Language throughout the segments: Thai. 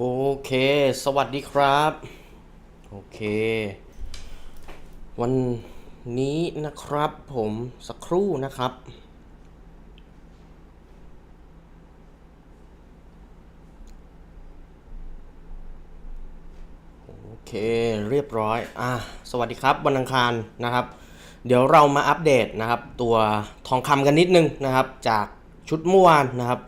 โอเค สวัสดีครับ โอเค วันนี้นะครับผมสักครู่นะครับ โอเคเรียบร้อย อะ สวัสดีครับวันอังคารนะครับ เดี๋ยวเรามาอัปเดตนะครับ ตัวทองคำกันนิดนึงนะครับ จากชุดเมื่อวานนะครับ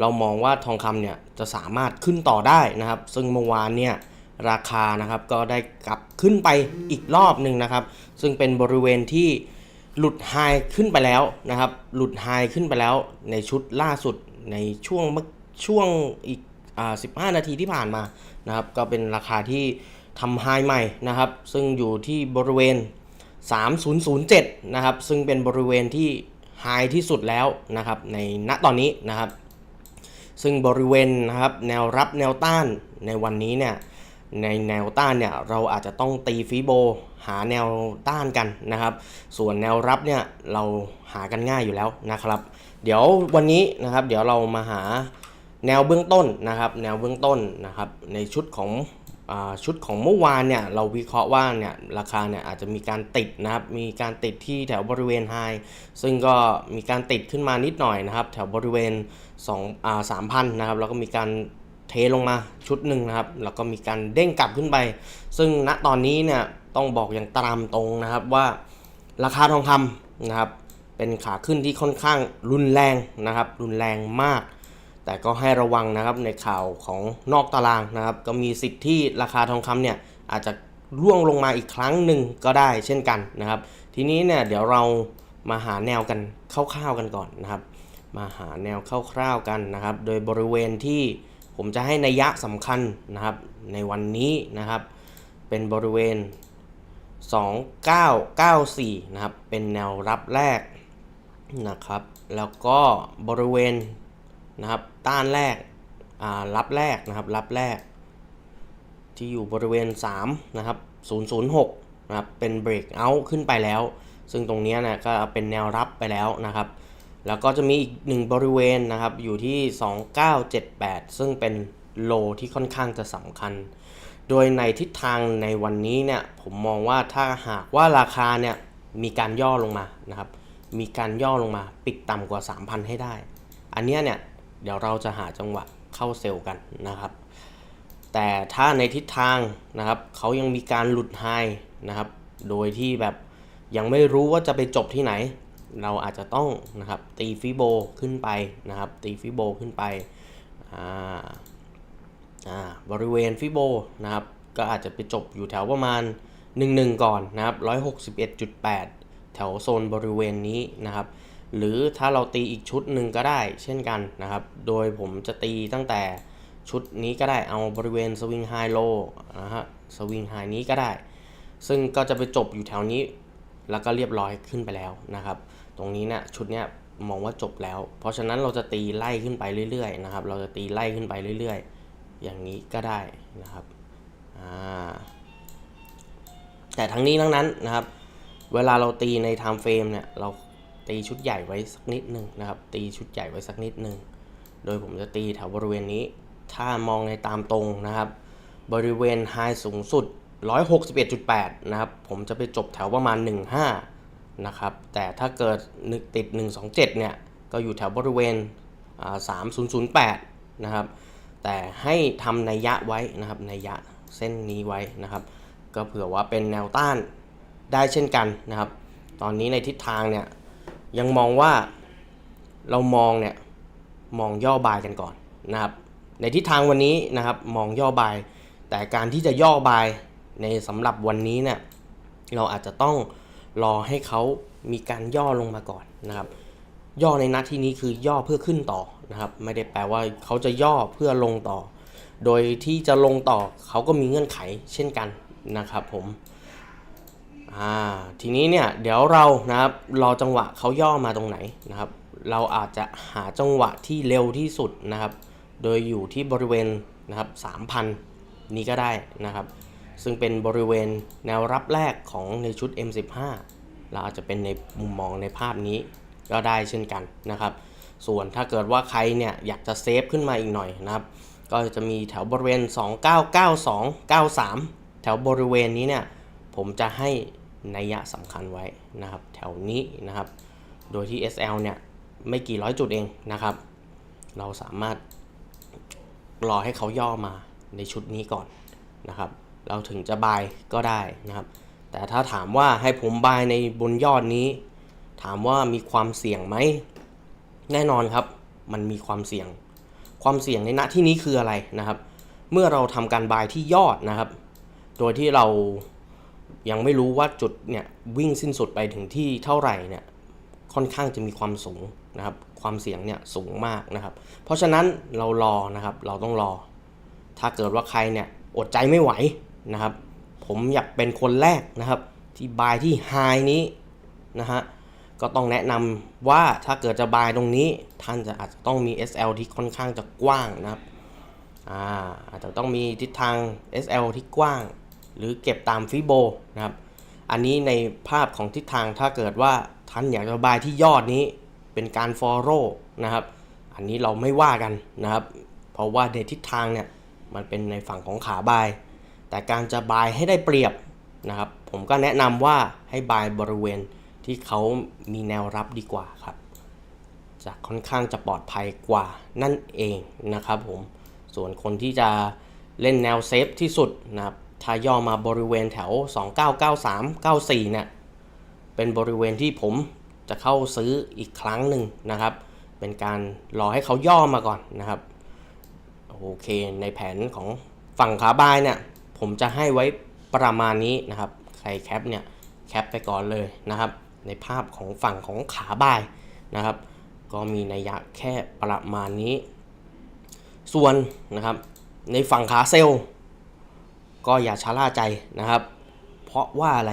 เรามองว่าทองคำเนี่ย จะสามารถขึ้นต่อได้นะครับ ซึ่งเมื่อวานเนี่ยราคานะครับก็ได้กลับขึ้นไปอีกรอบหนึ่งนะครับ ซึ่งเป็นบริเวณที่หลุดไฮขึ้นไปแล้วนะครับ หลุดไฮขึ้นไปแล้วในชุดล่าสุดในช่วงเมื่อช่วงอีกอ่า15นาทีที่ผ่านมานะครับ ก็เป็นราคาที่ทำไฮใหม่นะครับ ซึ่งอยู่ที่บริเวณ 3007 นะครับ ซึ่งเป็นบริเวณที่ไฮที่สุดแล้วนะครับในณตอนนี้นะครับ ซึ่งบริเวณนะครับแนวรับแนวต้านในวันนี้เนี่ยในแนวต้านเนี่ยเราอาจจะต้องตีฟีโบหาแนวต้านกันนะครับ ส่วนแนวรับเนี่ยเราหากันง่ายอยู่แล้วนะครับ เดี๋ยววันนี้นะครับ เดี๋ยวเรามาหาแนวเบื้องต้นนะครับ แนวเบื้องต้นนะครับ ในชุดของ ชุดของเมื่อวานเนี่ยเราวิเคราะห์ว่าเนี่ยราคาเนี่ยอาจจะมีการติดนะครับ มีการติดที่แถวบริเวณไฮซึ่งก็มีการติดขึ้นมานิดหน่อยนะครับ แถวบริเวณ2อ่า3,000นะครับแล้วก็มีการเทลงมาชุดหนึ่งนะครับ แล้วก็มีการเด้งกลับขึ้นไป ซึ่งณตอนนี้เนี่ยต้องบอกอย่างตามตรงนะครับว่าราคาทองคำนะครับเป็นขาขึ้นที่ค่อนข้างรุนแรงนะครับ รุนแรงมาก แต่ก็ให้ระวังนะครับในข่าวของนอกตารางนะครับ ก็มีสิทธิ์ที่ราคาทองคำเนี่ยอาจจะร่วงลงมาอีกครั้งหนึ่งก็ได้เช่นกันนะครับ ทีนี้เนี่ยเดี๋ยวเรามาหาแนวกันคร่าวๆกันก่อนนะครับ มาหาแนวคร่าวๆกันนะครับ โดยบริเวณที่ผมจะให้นัยยะสำคัญนะครับในวันนี้นะครับ เป็นบริเวณ 2994 นะครับ เป็นแนวรับแรกนะครับ แล้วก็บริเวณ นะครับต้านแรกรับแรกนะครับรับแรก ที่อยู่บริเวณ3นะครับ006นะครับเป็นเบรกเอาท์ขึ้นไปแล้ว ซึ่งตรงนี้นะก็เป็นแนวรับไปแล้วนะครับ แล้วก็จะมีอีกหนึ่งบริเวณนะครับอยู่ที่ 2978 ซึ่งเป็นโลที่ค่อนข้างจะสำคัญ โดยในทิศทางในวันนี้เนี่ยผมมองว่าถ้าหากว่าราคาเนี่ยมีการย่อลงมานะครับมีการย่อลงมาปิดต่ำกว่า 3,000 ให้ได้ อันเนี้ยเนี่ย เดี๋ยวเราจะหาจังหวะเข้าเซลล์กันนะครับ แต่ถ้าในทิศทางนะครับเขายังมีการหลุดไฮนะครับ โดยที่แบบยังไม่รู้ว่าจะไปจบที่ไหน เราอาจจะต้องนะครับตีฟิโบขึ้นไปนะครับ ตีฟิโบขึ้นไปอ่าอ่าบริเวณฟิโบนะครับก็อาจจะไปจบอยู่แถวประมาณ 11 ก่อนนะครับ161.8 แถวโซนบริเวณนี้นะครับ หรือถ้าเราตีอีกชุดหนึ่งก็ได้เช่นกันนะครับ โดยผมจะตีตั้งแต่ชุดนี้ก็ได้เอาบริเวณสวิงไฮโลนะฮะสวิงไฮนี้ก็ได้ ซึ่งก็จะไปจบอยู่แถวนี้ แล้วก็เรียบร้อยขึ้นไปแล้วนะครับ ตรงนี้เนี่ยชุดเนี้ยมองว่าจบแล้ว เพราะฉะนั้นเราจะตีไล่ขึ้นไปเรื่อยๆนะครับ เราจะตีไล่ขึ้นไปเรื่อยๆ อย่างนี้ก็ได้นะครับแต่ทั้งนี้ทั้งนั้นนะครับ เวลาเราตีใน time frame เนี่ยเรา ตีชุดใหญ่ไว้สักนิดหนึ่งนะครับ ตีชุดใหญ่ไว้สักนิดหนึ่งโดยผมจะตีแถวบริเวณนี้ ถ้ามองในตามตรงนะครับ บริเวณไฮสูงสุด 161.8 นะครับ ผมจะไปจบแถวประมาณ 15 นะครับ แต่ถ้าเกิดนึกติด 127 เนี่ย ก็อยู่แถวบริเวณ 3008 นะครับ แต่ให้ทำในยะไว้นะครับในยะเส้นนี้ไว้นะครับ ก็เผื่อว่าเป็นแนวต้านได้เช่นกันนะครับ ตอนนี้ในทิศทางเนี่ย ยังมองว่าเรามองเนี่ยมองย่อบายกันก่อนนะครับ ในทิศทางวันนี้นะครับมองย่อบาย แต่การที่จะย่อบายในสำหรับวันนี้เนี่ยเราอาจจะต้องรอให้เขามีการย่อลงมาก่อนนะครับ ย่อในนัดที่นี้คือย่อเพื่อขึ้นต่อนะครับ ไม่ได้แปลว่าเขาจะย่อเพื่อลงต่อ โดยที่จะลงต่อเขาก็มีเงื่อนไขเช่นกันนะครับผม อ่าทีนี้เนี่ยเดี๋ยวเรานะครับรอจังหวะเขาย่อมาตรงไหนนะครับ เราอาจจะหาจังหวะที่เร็วที่สุดนะครับ โดยอยู่ที่บริเวณนะครับ3,000 นี้ก็ได้นะครับ ซึ่งเป็นบริเวณแนวรับแรกของในชุด M15 เราอาจจะเป็นในมุมมองในภาพนี้ก็ได้เช่นกันนะครับ ส่วนถ้าเกิดว่าใครเนี่ยอยากจะเซฟขึ้นมาอีกหน่อยนะครับ ก็จะมีแถวบริเวณ 2992 93 แถวบริเวณนี้เนี่ยผมจะให้ นัยยะสำคัญไว้นะครับ แถวนี้นะครับ โดยที่ SL เนี่ยไม่กี่ร้อยจุดเองนะครับ เราสามารถรอให้เขาย่อมาในชุดนี้ก่อนนะครับ เราถึงจะบายก็ได้นะครับ แต่ถ้าถามว่าให้ผมบายในบนยอดนี้ ถามว่ามีความเสี่ยงไหม แน่นอนครับ มันมีความเสี่ยง ความเสี่ยงในณที่นี้คืออะไรนะครับ เมื่อเราทำการบายที่ยอดนะครับ โดยที่เรา ยังไม่รู้ว่าจุดเนี่ยวิ่งสิ้นสุดไปถึงที่เท่าไหร่เนี่ยค่อนข้างจะมีความสูงนะครับความเสี่ยงเนี่ยสูงมากนะครับ เพราะฉะนั้นเรารอนะครับเราต้องรอ ถ้าเกิดว่าใครเนี่ยอดใจไม่ไหวนะครับ ผมอยากเป็นคนแรกนะครับ ที่บายที่ไฮนี้นะฮะก็ต้องแนะนำว่าถ้าเกิดจะบายตรงนี้ท่านจะอาจจะต้องมี SL ที่ค่อนข้างจะกว้างนะครับอ่าอาจจะต้องมีทิศทาง SL ที่กว้าง หรือเก็บตามฟิโบนะครับ อันนี้ในภาพของทิศทางถ้าเกิดว่าท่านอยากจะบายที่ยอดนี้เป็นการ follow นะครับ อันนี้เราไม่ว่ากันนะครับ เพราะว่าในทิศทางเนี่ยมันเป็นในฝั่งของขาบาย แต่การจะบายให้ได้เปรียบนะครับ ผมก็แนะนำว่าให้บายบริเวณที่เขามีแนวรับดีกว่าครับจะค่อนข้างจะปลอดภัยกว่านั่นเองนะครับผม ส่วนคนที่จะเล่นแนวเซฟที่สุดนะครับ ถ้าย่อมาบริเวณแถว 2993 94เนี่ยเป็นบริเวณที่ผมจะเข้าซื้ออีกครั้งหนึ่งนะครับ เป็นการรอให้เขาย่อมาก่อนนะครับ โอเคในแผนของฝั่งขาบายเนี่ยผมจะให้ไว้ประมาณนี้นะครับ ใครแคปเนี่ยแคปไปก่อนเลยนะครับ ในภาพของฝั่งของขาบายนะครับ ก็มีนัยยะแค่ประมาณนี้ ส่วนนะครับในฝั่งขาเซลล์ ก็อย่าชะล่าใจนะครับ เพราะว่าอะไร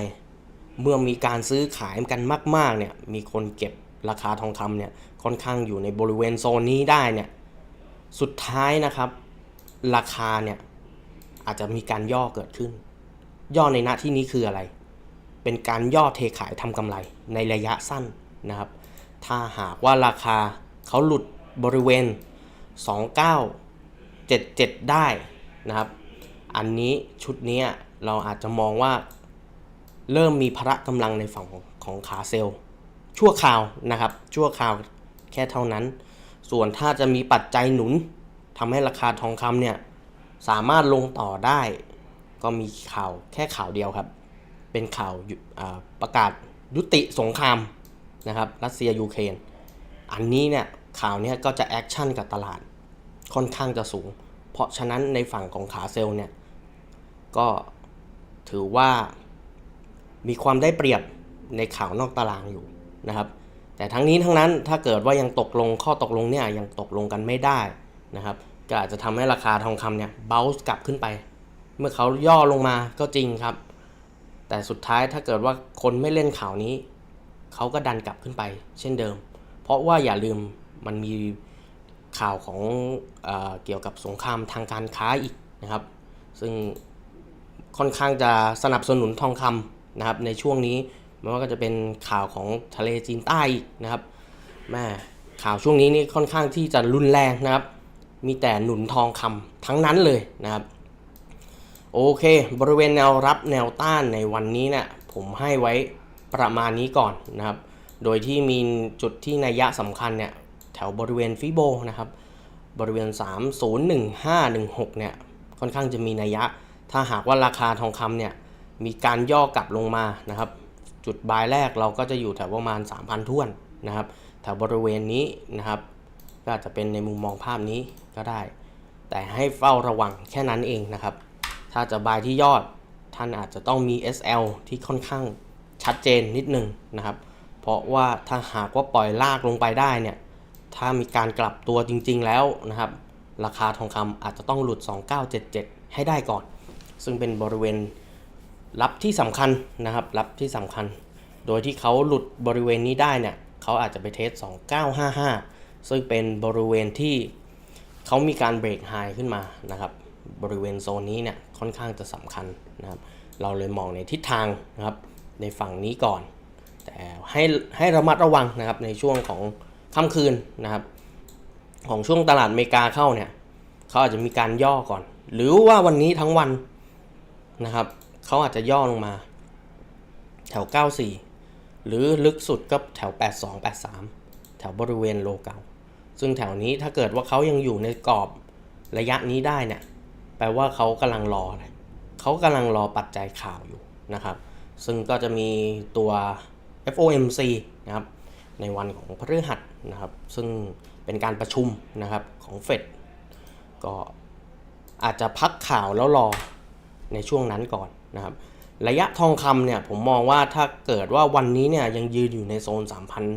เมื่อมีการซื้อขายกันมาก ๆ เนี่ย มีคนเก็บราคาทองคำเนี่ย ค่อนข้างอยู่ในบริเวณโซนนี้ได้เนี่ย สุดท้ายนะครับ ราคาเนี่ย อาจจะมีการย่อเกิดขึ้น ย่อในหน้าที่นี้คืออะไร เป็นการย่อเทขายทำกำไรในระยะสั้นนะครับ ถ้าหากว่าราคาเขาหลุดบริเวณ 2977 ได้นะครับ อันนี้ชุดนี้เราอาจจะมองว่าเริ่มมีพละกำลังในฝั่งของของขาเซลล์ชั่วคราวนะครับ ชั่วคราวแค่เท่านั้น ส่วนถ้าจะมีปัจจัยหนุนทำให้ราคาทองคำเนี่ยสามารถลงต่อได้ ก็มีข่าวแค่ข่าวเดียวครับ เป็นข่าวประกาศยุติสงครามนะครับรัสเซียยูเครนอันนี้เนี่ยข่าวเนี้ยก็จะแอคชั่นกับตลาดค่อนข้างจะสูง เพราะฉะนั้นในฝั่งของขาเซลล์เนี่ย ก็ถือว่ามีความได้เปรียบในข่าวนอกตารางอยู่นะครับ แต่ทั้งนี้ทั้งนั้นถ้าเกิดว่ายังตกลงข้อตกลงเนี่ยยังตกลงกันไม่ได้นะครับ ก็อาจจะทำให้ราคาทองคำเนี่ยเบลส์กลับขึ้นไป เมื่อเขาย่อลงมาก็จริงครับ แต่สุดท้ายถ้าเกิดว่าคนไม่เล่นข่าวนี้ เขาก็ดันกลับขึ้นไป เช่นเดิม เพราะว่าอย่าลืมมันมีข่าวของเอเกี่ยวกับสงครามทางการค้าอีกนะครับ ซึ่ง ค่อนข้างจะสนับสนุนทองคำนะครับในช่วงนี้ไม่ว่าก็จะเป็นข่าวของทะเลจีนใต้นะครับแม่ข่าวช่วงนี้นี่ค่อนข้างที่จะรุนแรงนะครับ มีแต่หนุนทองคำทั้งนั้นเลยนะครับ โอเค บริเวณแนวรับแนวต้านในวันนี้เนี่ยผมให้ไว้ประมาณนี้ก่อนนะครับ โดยที่มีจุดที่นัยยะสำคัญเนี่ยแถวบริเวณฟิโบนะครับ บริเวณ 301516 เนี่ย ค่อนข้างจะมีนัยยะ ถ้าหากว่าราคาทองคำเนี่ยมีการย่อกลับลงมานะครับ จุดบายแรกเราก็จะอยู่แถวประมาณ 3,000ท้วนนะครับ แถวบริเวณนี้นะครับ ก็อาจจะเป็นในมุมมองภาพนี้ก็ได้ แต่ให้เฝ้าระวังแค่นั้นเองนะครับ ถ้าจะบายที่ยอดท่านอาจจะต้องมี SL ที่ค่อนข้างชัดเจนนิดนึงนะครับ เพราะว่าถ้าหากว่าปล่อยลากลงไปได้เนี่ย ถ้ามีการกลับตัวจริงๆแล้วนะครับ ราคาทองคำอาจจะต้องหลุด 2977 ให้ได้ก่อน ซึ่งเป็นบริเวณรับที่สำคัญนะครับรับที่สำคัญ โดยที่เขาหลุดบริเวณนี้ได้เนี่ยเขาอาจจะไปเทส 2955 ซึ่งเป็นบริเวณที่เขามีการเบรกไฮขึ้นมานะครับบริเวณโซนนี้เนี่ยค่อนข้างจะสำคัญนะครับ เราเลยมองในทิศทางนะครับในฝั่งนี้ก่อน แต่ให้ให้ระมัดระวังนะครับในช่วงของค่ำคืนนะครับ ของช่วงตลาดอเมริกาเข้าเนี่ยเขาอาจจะมีการย่อก่อน หรือว่าวันนี้ทั้งวัน นะครับเขาอาจจะย่อลงมา แถว 94 หรือลึกสุดก็แถว 82 83 แถวบริเวณโลเก่า ซึ่งแถวนี้ถ้าเกิดว่าเขายังอยู่ในกรอบระยะนี้ได้เนี่ยแปลว่าเขากำลังรออะเขากำลังรอปัจจัยข่าวอยู่นะครับ ซึ่งก็จะมีตัว FOMC นะครับในวันของพฤหัสนะครับ ซึ่งเป็นการประชุมนะครับของเฟดก็อาจจะพักข่าวแล้วรอ ในช่วงนั้นก่อนนะครับระยะทองคำเนี่ยผมมองว่าถ้าเกิดว่าวันนี้เนี่ยยังยืนอยู่ในโซน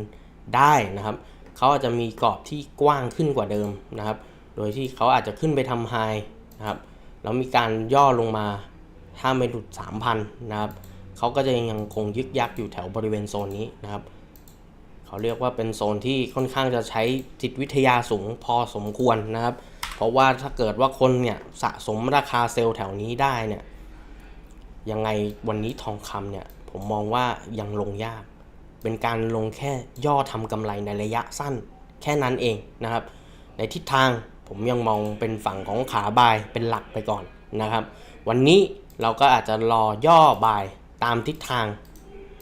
3,000 ได้นะครับเขาอาจจะมีกรอบที่กว้างขึ้นกว่าเดิมนะครับ โดยที่เขาอาจจะขึ้นไปทำไฮนะครับแล้วมีการย่อลงมาถ้าไม่หลุด 3,000 นะครับเขาก็จะยังคงยึกยักอยู่แถวบริเวณโซนนี้นะครับเขาเรียกว่าเป็นโซนที่ค่อนข้างจะใช้จิตวิทยาสูงพอสมควรนะครับ เพราะว่าถ้าเกิดว่าคนเนี่ยสะสมราคาเซลล์แถวนี้ได้เนี่ยยังไงวันนี้ทองคำเนี่ยผมมองว่ายังลงยาก เป็นการลงแค่ย่อทำกำไรในระยะสั้นแค่นั้นเองนะครับ ในทิศทางผมยังมองเป็นฝั่งของขาบายเป็นหลักไปก่อนนะครับ วันนี้เราก็อาจจะรอย่อบายตามทิศทาง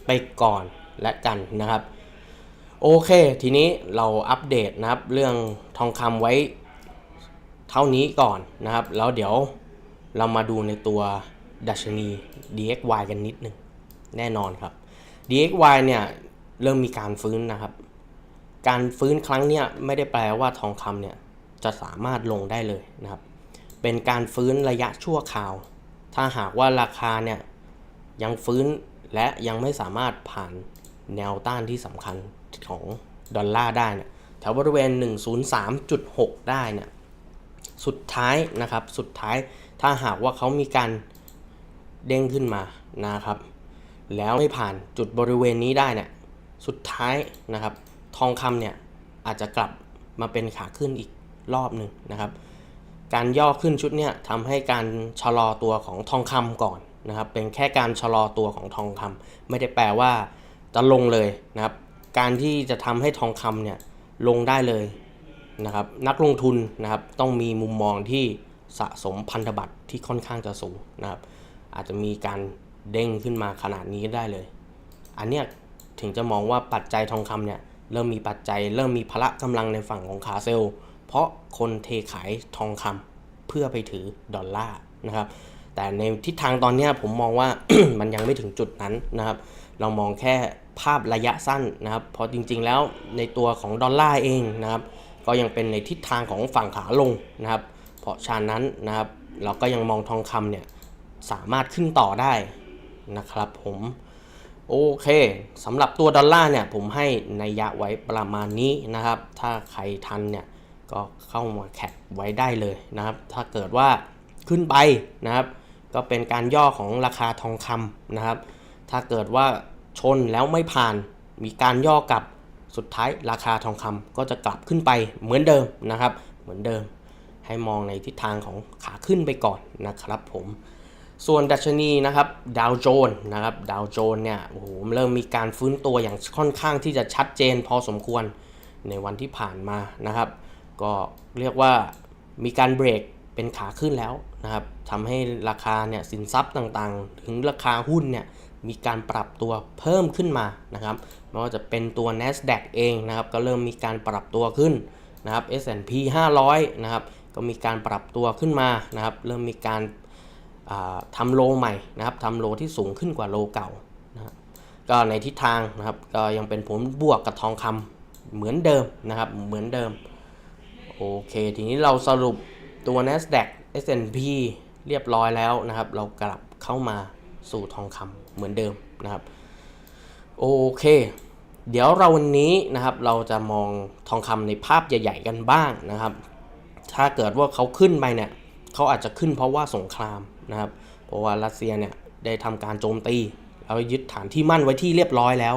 ไปก่อนและกันนะครับ โอเค ทีนี้เราอัปเดตนะครับ เรื่องทองคำไว้ เท่านี้ก่อนนะครับ แล้วเดี๋ยวเรามาดูในตัวดัชนี DXY กันนิดหนึ่งแน่นอนครับ DXY เนี่ยเริ่มมีการฟื้นนะครับ การฟื้นครั้งเนี้ยไม่ได้แปลว่าทองคำเนี่ยจะสามารถลงได้เลยนะครับ เป็นการฟื้นระยะชั่วคราว ถ้าหากว่าราคาเนี่ยยังฟื้นและยังไม่สามารถผ่านแนวต้านที่สำคัญของดอลลาร์ได้เนี่ยแถวบริเวณ 103.6 ได้เนี่ย สุดท้ายนะครับ สุดท้ายถ้าหากว่าเขามีการเด้งขึ้นมานะครับ แล้วไม่ผ่านจุดบริเวณนี้ได้เนี่ยสุดท้ายนะครับ ทองคำเนี่ยอาจจะกลับมาเป็นขาขึ้นอีกรอบหนึ่งนะครับ การย่อขึ้นชุดเนี่ยทำให้การชะลอตัวของทองคำก่อนนะครับ เป็นแค่การชะลอตัวของทองคำไม่ได้แปลว่าจะลงเลยนะครับ การที่จะทำให้ทองคำเนี่ยลงได้เลย นะครับนักลงทุนนะครับต้องมีมุมมองที่สะสมพันธบัตรที่ค่อนข้างจะสูงนะครับ อาจจะมีการเด้งขึ้นมาขนาดนี้ได้เลย อันเนี้ยถึงจะมองว่าปัจจัยทองคำเนี่ยเริ่มมีปัจจัย เริ่มมีพละกำลังในฝั่งของขาเซลเพราะคนเทขายทองคำเพื่อไปถือดอลลาร์นะครับ แต่ในทิศทางตอนนี้ผมมองว่ามันยังไม่ถึงจุดนั้นนะครับ เรามองแค่ภาพระยะสั้นนะครับ เพราะจริงๆแล้วในตัวของดอลลาร์เองนะครับ ก็ยังเป็นในทิศทางของฝั่งขาลงนะครับ เพราะฉะนั้นนะครับ เราก็ยังมองทองคำเนี่ยสามารถขึ้นต่อได้นะครับผมโอเคสำหรับตัวดอลลาร์เนี่ยผมให้นัยยะไว้ประมาณนี้นะครับ ถ้าใครทันเนี่ยก็เข้ามาแคปไว้ได้เลยนะครับ ถ้าเกิดว่าขึ้นไปนะครับ ก็เป็นการย่อของราคาทองคำนะครับ ถ้าเกิดว่าชนแล้วไม่ผ่านมีการย่อกลับ สุดท้ายราคาทองคำก็จะกลับขึ้นไปเหมือนเดิมนะครับ เหมือนเดิมให้มองในทิศทางของขาขึ้นไปก่อนนะครับผมส่วนดัชนีนะครับดาวโจนส์นะครับดาวโจนส์เนี่ยโอ้โหเริ่มมีการฟื้นตัวอย่างค่อนข้างที่จะชัดเจนพอสมควรในวันที่ผ่านมานะครับ ก็เรียกว่ามีการเบรกเป็นขาขึ้นแล้วนะครับทำให้ราคาเนี่ยสินทรัพย์ต่างๆ ถึงราคาหุ้นเนี่ย มีการปรับตัวเพิ่มขึ้นมานะครับไม่ว่าจะเป็นตัว NASDAQ เองนะครับก็เริ่มมีการปรับตัวขึ้นนะครับ S&P 500 นะครับก็มีการปรับตัวขึ้นมานะครับเริ่มมีการาทำโลใหม่นะครับทำโลที่สูงขึ้นกว่าโลเก่านะครับก็ในทิศทางนะครับก็ยังเป็นผลบวกกับทองคำเหมือนเดิมนะครับเหมือนเดิมโอเค ทีนี้เราสรุปตัว NASDAQ S&P เรียบร้อยแล้วนะครับ เรากลับเข้ามาสู่ทองคำ เหมือนเดิมนะครับ โอเค เดี๋ยวเราวันนี้นะครับเราจะมองทองคำในภาพใหญ่ๆกันบ้างนะครับ ถ้าเกิดว่าเขาขึ้นไปเนี่ยเขาอาจจะขึ้นเพราะว่าสงครามนะครับ เพราะว่ารัสเซียเนี่ยได้ทำการโจมตีแล้วยึดฐานที่มั่นไว้ที่เรียบร้อยแล้ว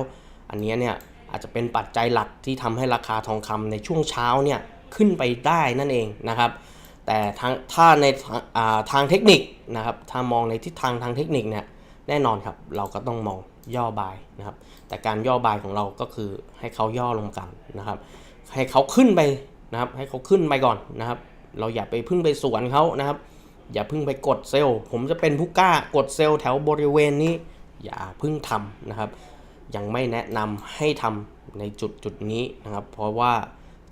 อันนี้เนี่ยอาจจะเป็นปัจจัยหลักที่ทำให้ราคาทองคำในช่วงเช้าเนี่ยขึ้นไปได้นั่นเองนะครับ แต่ทางถ้าในทางอ่าทางเทคนิคนะครับ ถ้ามองในทิศทางทางเทคนิคเนี่ย แน่นอนครับเราก็ต้องมองย่อบายนะครับ แต่การย่อบายของเราก็คือให้เขาย่อลงกันนะครับ ให้เขาขึ้นไปนะครับ ให้เขาขึ้นไปก่อนนะครับ เราอย่าไปพึ่งไปสวนเขานะครับ อย่าพึ่งไปกดเซลล์ ผมจะเป็นผู้กล้ากดเซลล์แถวบริเวณนี้ อย่าพึ่งทำนะครับ ยังไม่แนะนำให้ทำในจุดจุดนี้นะครับ เพราะว่า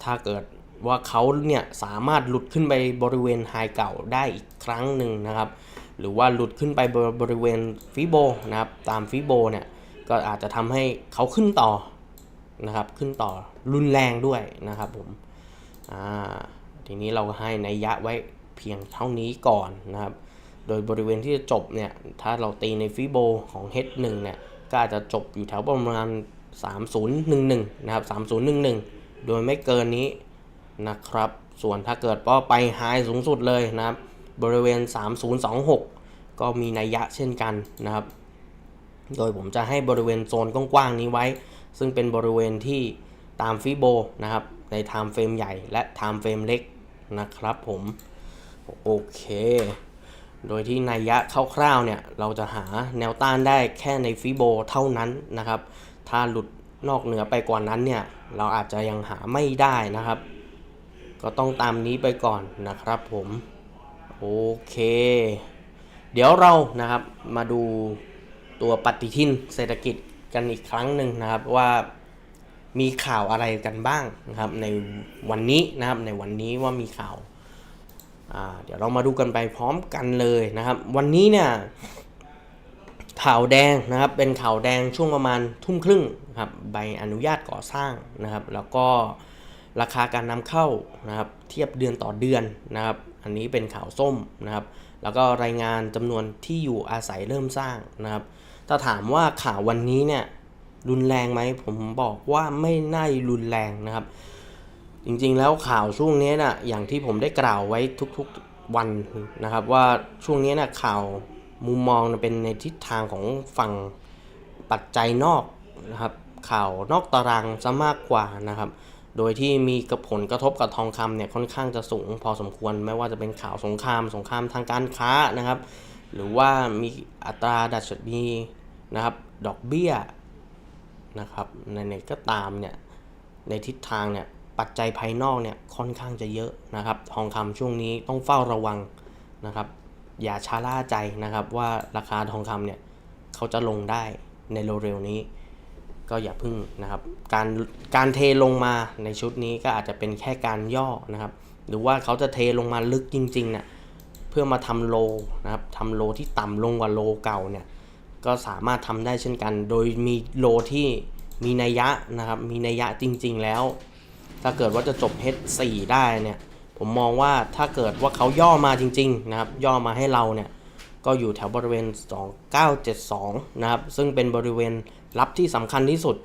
ถ้าเกิดว่าเขาเนี่ยสามารถหลุดขึ้นไปบริเวณไฮเก่าได้อีกครั้งหนึ่งนะครับ หรือว่าหลุดขึ้นไปบริเวณฟิโบนะครับตามฟิโบเนี่ยก็อาจจะทำให้เขาขึ้นต่อนะครับขึ้นต่อรุนแรงด้วยนะครับผมอ่าทีนี้เราให้นัยยะไว้เพียงเท่านี้ก่อนนะครับ โดยบริเวณที่จะจบเนี่ยถ้าเราตีในฟิโบของ H1 เนี่ยก็อาจจะจบอยู่แถวประมาณ 3011 นะครับ 3011 โดยไม่เกินนี้นะครับ ส่วนถ้าเกิดว่าไปไฮสูงสุดเลยนะครับ บริเวณ 3026 ก็มีนัยยะเช่นกันนะครับ โดยผมจะให้บริเวณโซนกว้างๆนี้ไว้ ซึ่งเป็นบริเวณที่ตามฟิโบนะครับในไทม์เฟรมใหญ่และไทม์เฟรมเล็กนะครับผม โอเค โดยที่นัยยะคร่าวๆเนี่ย เราจะหาแนวต้านได้แค่ในฟิโบเท่านั้นนะครับ ถ้าหลุดนอกเหนือไปกว่านั้นเนี่ย เราอาจจะยังหาไม่ได้นะครับ ก็ต้องตามนี้ไปก่อนนะครับผม โอเค เดี๋ยวเรานะครับมาดูตัวปฏิทินเศรษฐกิจกันอีกครั้งหนึ่งนะครับว่ามีข่าวอะไรกันบ้างนะครับในวันนี้นะครับในวันนี้ว่ามีข่าวาเดี๋ยวเรามาดูกันไปพร้อมกันเลยนะครับ วันนี้เนี่ยข่าวแดงนะครับเป็นข่าวแดงช่วงประมาณทุ่มครึ่งครับใบอนุญาตก่อสร้างนะครับ แล้วก็ ราคาการนำเข้านะครับเทียบเดือนต่อเดือนนะครับ อันนี้เป็นข่าวส้มนะครับ แล้วก็รายงานจำนวนที่อยู่อาศัยเริ่มสร้างนะครับ ถ้าถามว่าข่าววันนี้เนี่ยรุนแรงไหมผมบอกว่าไม่น่ารุนแรงนะครับ จริงๆแล้วข่าวช่วงนี้นะ่ะอย่างที่ผมได้กล่าวไว้ทุกๆวันนะครับ ว่าช่วงนี้นะ่ะข่าวมุมมองเป็นในทิศทางของฝั่งปัจจัยนอกนะครับข่าวนอกตารางซะมากกว่านะครับ โดยที่มีกระผลกระทบกับทองคำเนี่ยค่อนข้างจะสูงพอสมควรไม่ว่าจะเป็นข่าวสงคราม สงครามทางการค้านะครับ หรือว่ามีอัตราดัชนีนะครับดอกเบี้ยนะครับในไหนก็ตามเนี่ยในทิศทางเนี่ยปัจจัยภายนอกเนี่ยค่อนข้างจะเยอะนะครับ ทองคำช่วงนี้ต้องเฝ้าระวังนะครับ อย่าชะล่าใจนะครับว่าราคาทองคำเนี่ยเขาจะลงได้ในเร็วๆนี้ ก็อย่าพึ่งนะครับ การการเทลงมาในชุดนี้ก็อาจจะเป็นแค่การย่อนะครับ หรือว่าเขาจะเทลงมาลึกจริงๆเนี่ยเพื่อมาทำโลนะครับทำโลที่ต่ำลงกว่าโลเก่าเนี่ยก็สามารถทำได้เช่นกัน โดยมีโลที่มีนัยยะนะครับ มีนัยยะจริง ๆ แล้ว ถ้าเกิดว่าจะจบ H4 ได้เนี่ย ผมมองว่าถ้าเกิดว่าเขาย่อมาจริง ๆ นะครับ ย่อมาให้เราเนี่ย ก็อยู่แถวบริเวณ 2972 นะครับ ซึ่งเป็นบริเวณรับที่สำคัญที่สุด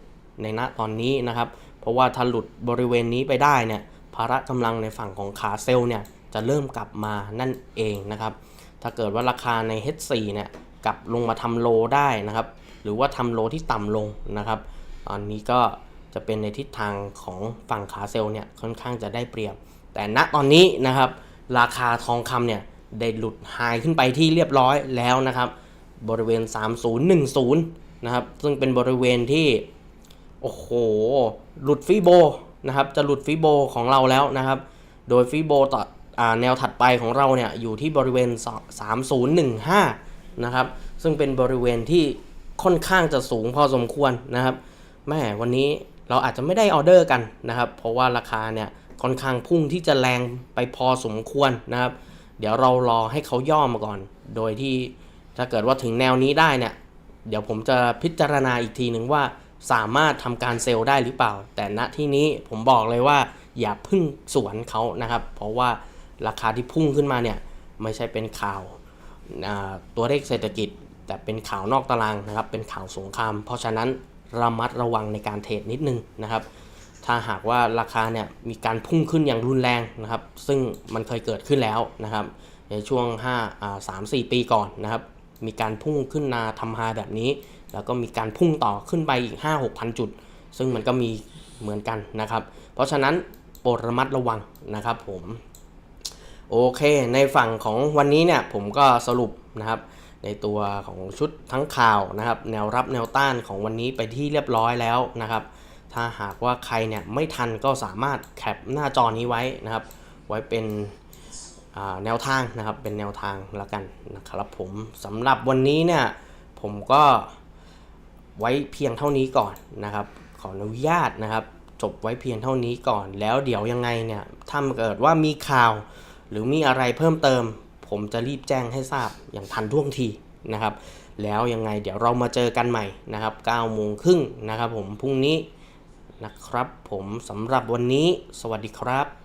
ในณตอนนี้นะครับ เพราะว่าถ้าหลุดบริเวณนี้ไปได้เนี่ยภาระกำลังในฝั่งของขาเซลล์เนี่ยจะเริ่มกลับมานั่นเองนะครับ ถ้าเกิดว่าราคาใน H4 เนี่ยกลับลงมาทำโลได้นะครับ หรือว่าทำโลที่ต่ำลงนะครับตอนนี้ก็จะเป็นในทิศทางของฝั่งขาเซลล์เนี่ยค่อนข้างจะได้เปรียบ แต่ณตอนนี้นะครับ ราคาทองคำเนี่ย ได้หลุดไฮขึ้นไปที่เรียบร้อยแล้วนะครับ บริเวณ 3010 นะครับ ซึ่งเป็นบริเวณที่ โอ้โห หลุดฟิโบนะครับ จะหลุดฟิโบของเราแล้วนะครับ โดยฟิโบต่ออแนวถัดไปของเราเนี่ย อยู่ที่บริเวณ 3015 นะครับ ซึ่งเป็นบริเวณที่ค่อนข้างจะสูงพอสมควรนะครับแม่วันนี้เราอาจจะไม่ได้ออเดอร์กันนะครับ เพราะว่าราคาเนี่ยค่อนข้างพุ่งที่จะแรงไปพอสมควรนะครับ เดี๋ยวเรารอให้เขาย่อมาก่อน โดยที่ถ้าเกิดว่าถึงแนวนี้ได้เนี่ย เดี๋ยวผมจะพิจารณาอีกทีหนึ่งว่าสามารถทำการเซลล์ได้หรือเปล่า แต่ณที่นี้ผมบอกเลยว่าอย่าพึ่งสวนเขานะครับ เพราะว่าราคาที่พุ่งขึ้นมาเนี่ยไม่ใช่เป็นข่าวาตัวเลขเศรษฐกิจ แต่เป็นข่าวนอกตารางนะครับ เป็นข่าวสงคราม เพราะฉะนั้นระมัดระวังในการเทรดนิดนึงนะครับ ถ้าหากว่าราคาเนี่ยมีการพุ่งขึ้นอย่างรุนแรงนะครับ ซึ่งมันเคยเกิดขึ้นแล้วนะครับ ในช่วง5อ่า3 4 ปีก่อนนะครับ มีการพุ่งขึ้นนาทำฮาแบบนี้ แล้วก็มีการพุ่งต่อขึ้นไปอีก 5 6พันจุด ซึ่งมันก็มีเหมือนกันนะครับ เพราะฉะนั้นโปรดระมัดระวังนะครับผมโอเค ในฝั่งของวันนี้เนี่ยผมก็สรุปนะครับในตัวของชุดทั้งข่าวนะครับ แนวรับแนวต้านของวันนี้ไปที่เรียบร้อยแล้วนะครับ ถ้าหากว่าใครเนี่ยไม่ทันก็สามารถแคปหน้าจอนี้ไว้นะครับ ไว้เป็นแนวทางนะครับ เป็นแนวทางแล้วกันนะครับผมสำหรับวันนี้เนี่ยผมก็ไว้เพียงเท่านี้ก่อนนะครับ ขออนุญาตนะครับ จบไว้เพียงเท่านี้ก่อน แล้วเดี๋ยวยังไงเนี่ยถ้าเกิดว่ามีข่าว หรือมีอะไรเพิ่มเติม ผมจะรีบแจ้งให้ทราบอย่างทันท่วงทีนะครับ แล้วยังไงเดี๋ยวเรามาเจอกันใหม่นะครับ9โมงครึ่งนะครับผมพรุ่งนี้ นะครับผมสำหรับวันนี้สวัสดีครับ